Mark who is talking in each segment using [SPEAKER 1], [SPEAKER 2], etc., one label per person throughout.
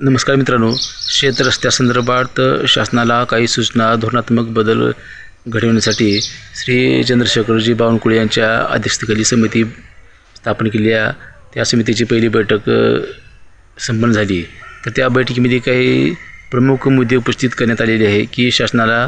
[SPEAKER 1] नमस्कार मित्रांनो. शेतरस्त्यासंदर्भात शासनाला काही सूचना धोरणात्मक बदल घडवण्यासाठी श्री चंद्रशेखरजी बावनकुळे यांच्या अध्यक्षतेखाली समिती स्थापन केली आहे. त्या समितीची पहिली बैठक संपन्न झाली. तर त्या बैठकीमध्ये काही प्रमुख मुद्दे उपस्थित करण्यात आलेले आहे की शासनाला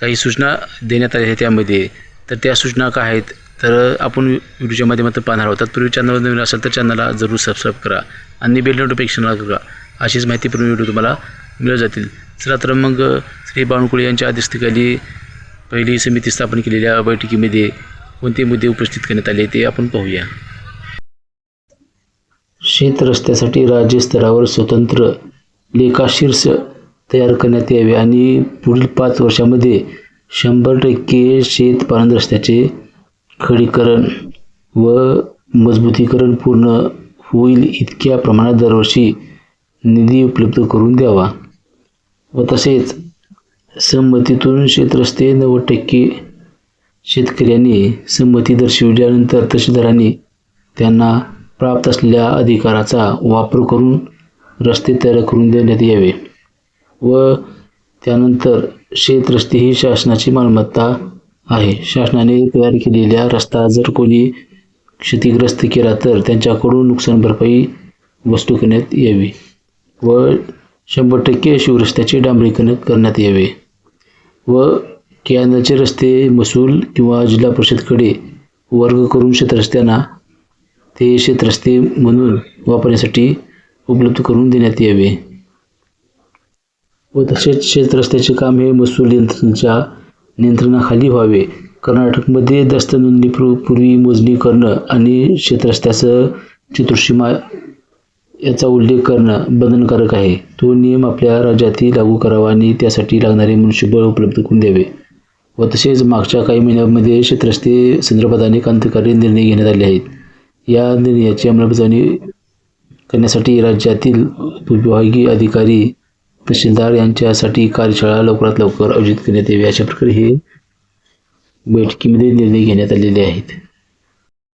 [SPEAKER 1] काही सूचना देण्यात आल्या आहेत त्यामध्ये. तर त्या सूचना काय आहेत? तर आपण व्हिडिओच्या माध्यमातून पाहणार आहोत. तत्पूर्वी चॅनलवर नवीन असेल तर चॅनलला जरूर सबस्क्राईब करा आणि बेल नोटिफिकेशनला करा. अशीच माहितीपूर्ण व्हिडिओ तुम्हाला मिळत जातील. चला तर मग श्री बावनकुळे यांच्या अध्यक्षतेखाली पहिली समिती स्थापन केलेल्या बैठकीमध्ये कोणते मुद्दे उपस्थित करण्यात आले ते आपण पाहूया. शेत रस्त्यासाठी राज्य स्तरावर स्वतंत्र लेखाशीर्ष तयार करण्यात यावे आणि पुढील पाच वर्षामध्ये शंभर टक्के शेत पालन रस्त्याचे खडीकरण व मजबूतीकरण पूर्ण होईल इतक्या प्रमाणात दरवर्षी निधी उपलब्ध करून द्यावा व तसेच संमतीतून शेतरस्ते नव्वद टक्के शेतकऱ्यांनी संमती दर्शविल्यानंतर तहसीलदारांनी त्यांना प्राप्त असलेल्या अधिकाराचा वापर करून रस्ते तयार करून देण्यात यावे व त्यानंतर शेतरस्ते ही शासनाची मालमत्ता आहे. शासनाने तयार केलेल्या रस्ता जर कोणी क्षतिग्रस्त केला तर त्यांच्याकडून नुकसान भरपाई वस्तू करण्यात यावी. व शंभर टक्के शिवरस्त्याचे डांबरीकरण करण्यात यावे. व कॅनलचे रस्ते महसूल किंवा जिल्हा परिषदकडे वर्ग करून शेतरस्त्यांना ते शेतरस्ते म्हणून वापरण्यासाठी उपलब्ध करून देण्यात यावे. व तसेच शेतरस्त्याचे काम हे महसूल यंत्रणेच्या नियंत्रणाखाली व्हावे. कर्नाटकमध्ये दस्त नोंदणीपूर्वक पूर्वी मोजणी करणं आणि शेतरस्त्यासह चतुर्सीमा याचा उल्लेख करणं बंधनकारक आहे. तो नियम आपल्या राज्यातही लागू करावा आणि त्यासाठी लागणारे मनुष्यबळ उपलब्ध करून द्यावे. व तसेच मागच्या काही महिन्यांमध्ये क्षेत्रस्ते संदर्भात अनेक अंतकारी निर्णय घेण्यात आले आहेत. या निर्णयाची अंमलबजावणी करण्यासाठी राज्यातील विभागीय अधिकारी तहसीलदार यांच्यासाठी कार्यशाळा लवकरात लवकर आयोजित करण्यात यावी अशा प्रकारे हे बैठकीमध्ये निर्णय घेण्यात आलेले आहेत.